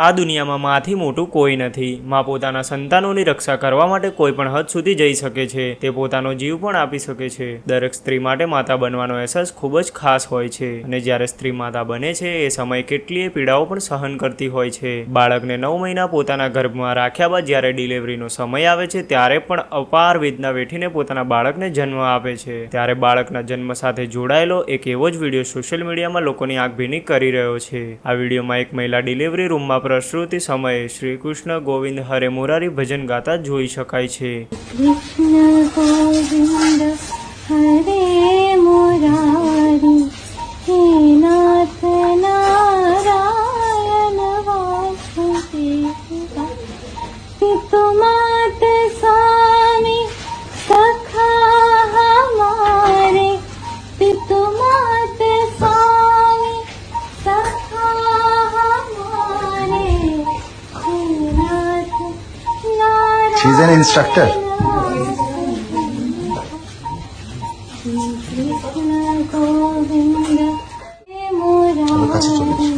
આ દુનિયામાં માથી મોટું કોઈ નથી. માં પોતાના સંતાનોની રક્ષા કરવા માટે કોઈ પણ હદ સુધી જઈ શકે છે. તે પોતાનો જીવ પણ આપી શકે છે. દરેક સ્ત્રી માટે માતા બનવાનો અહેસાસ ખૂબ જ ખાસ હોય છે. અને જ્યારે સ્ત્રી માતા બને છે, એ સમય કેટલીય પીડાઓ પણ સહન કરતી હોય છે. બાળકને નવ મહિના પોતાના ગર્ભમાં રાખ્યા બાદ જ્યારે ડિલિવરીનો સમય આવે છે, ત્યારે પણ અપાર વેદના વેઠીને પોતાના બાળકને જન્મ આપે છે. ત્યારે બાળકના જન્મ સાથે જોડાયેલો એક એવો જ વીડિયો સોશિયલ મીડિયામાં લોકોની આંખ ભીની કરી રહ્યો છે. આ વિડીયોમાં એક મહિલા ડિલિવરી રૂમમાં પ્રસૃતિ સમયે શ્રી કૃષ્ણ ગોવિંદ હરે મુરારી ભજન ગાતા જોઈ શકાય છે. Krishna she is an instructor কাছে চলে